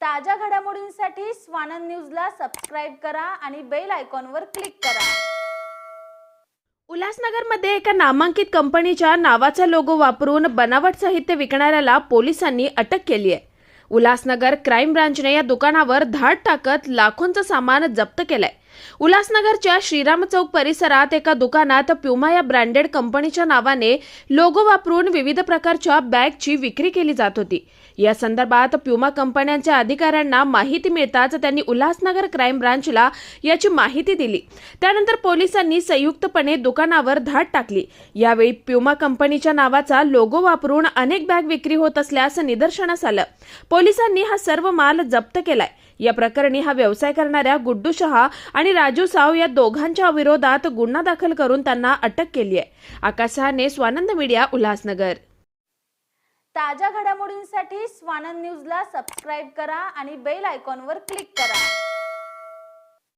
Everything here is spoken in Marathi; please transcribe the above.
ताज्या घडामोडींसाठी स्वानंद न्यूजला सबस्क्राईब करा आणि बेल आयकॉनवर क्लिक करा. उल्हासनगरमध्ये एका नामांकित कंपनीच्या नावाचा लोगो वापरून बनावट साहित्य विकणाऱ्याला पोलिसांनी अटक केली आहे. उल्हासनगर क्राईम ब्रांचने या दुकानावर धाड टाकत लाखोंचं सामान जप्त केलंय. उल्हासनगरच्या श्रीराम चौक परिसरात एका दुकानात प्युमा या ब्रँडेड कंपनीच्या नावाने लोगो वापरून विविध प्रकारच्या बॅगची विक्री केली जात होती. या संदर्भात प्युमा कंपन्यांच्या अधिकाऱ्यांना माहिती मिळताच त्यांनी उल्हासनगर क्राईम ब्रांचला याची माहिती दिली. त्यानंतर पोलिसांनी संयुक्तपणे दुकानावर धाड टाकली. यावेळी प्युमा कंपनीच्या नावाचा लोगो वापरून अनेक बॅग विक्री होत असल्याचं निदर्शनास आलं. पोलिसांनी हा सर्व माल जप्त केलाय. या प्रकरणी हा व्यवसाय करणाऱ्या गुड्डू शहा आणि राजू साव या दोघांच्या विरोधात गुन्हा दाखल करून त्यांना अटक केली आहे. आकाश सहाने स्वानंद मीडिया उल्हासनगर. ताज्या घडामोडींसाठी स्वानंद न्यूजला सबस्क्राईब करा आणि बेल आयकॉनवर क्लिक करा.